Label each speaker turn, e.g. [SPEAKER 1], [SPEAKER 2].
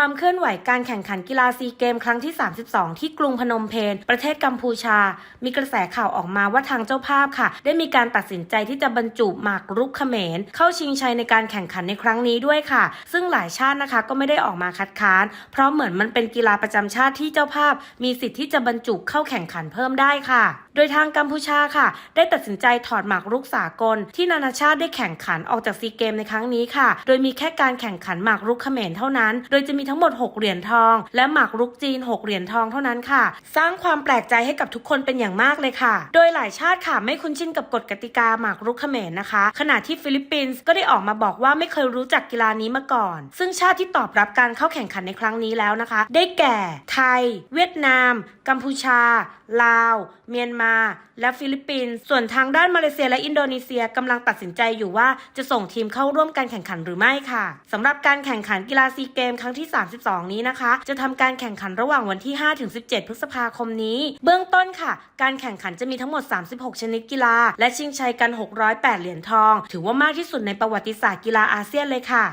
[SPEAKER 1] ความเคลื่อนไหวการแข่งขันกีฬาซีเกมครั้งที่ 32 ที่กรุงพนมเปญประเทศกัมพูชา มีกระแสข่าวออกมาว่าทางเจ้าภาพค่ะ ได้มีการตัดสินใจที่จะบรรจุหมากรุกเขมร เข้าชิงชัยในการแข่งขันในครั้งนี้ด้วยค่ะ ซึ่งหลายชาตินะคะก็ไม่ได้ออกมาคัดค้าน เพราะเหมือนมันเป็นกีฬาประจำชาติที่เจ้าภาพ มีสิทธิ์ที่จะบรรจุเข้าแข่งขันเพิ่มได้ค่ะ โดยทางกัมพูชาค่ะ ได้ตัดสินใจถอดหมากรุกสากล ที่นานาชาติได้แข่งขันออกจากซีเกมในครั้งนี้ค่ะ โดยมีแค่การแข่งขันหมากรุกเขมรเท่านั้น โดยจะมีทั้งหมด 6 เหรียญทอง และหมากรุกจีน 6 เหรียญทองเท่านั้นค่ะ สร้างความแปลกใจให้กับทุกคนเป็นอย่างมากเลยค่ะ โดยหลายชาติค่ะไม่คุ้นชินกับกฎกติกาหมากรุกเขมรนะคะ ขณะที่ฟิลิปปินส์ก็ได้ออกมาบอกว่าไม่เคยรู้จักกีฬานี้มาก่อน ซึ่งชาติที่ตอบรับการเข้าแข่งขันในครั้งนี้แล้วนะคะ ได้แก่ ไทย เวียดนาม กัมพูชา ลาว เมียนมาและฟิลิปปินส์ส่วนทางด้านมาเลเซียและอินโดนีเซียกำลังตัดสินใจอยู่ว่าจะส่งทีมเข้าร่วมการแข่งขันหรือไม่ค่ะสำหรับการแข่งขันกีฬาซีเกมครั้งที่ 32 นี้นะคะ จะทำการแข่งขันระหว่างวันที่ 5-17 พฤษภาคมนี้ เบื้องต้นค่ะ การแข่งขันจะมีทั้งหมด 36 ชนิดกีฬา และชิงชัยกัน 608 เหรียญทอง ถือว่ามากที่สุดในประวัติศาสตร์กีฬาอาเซียนเลยค่ะ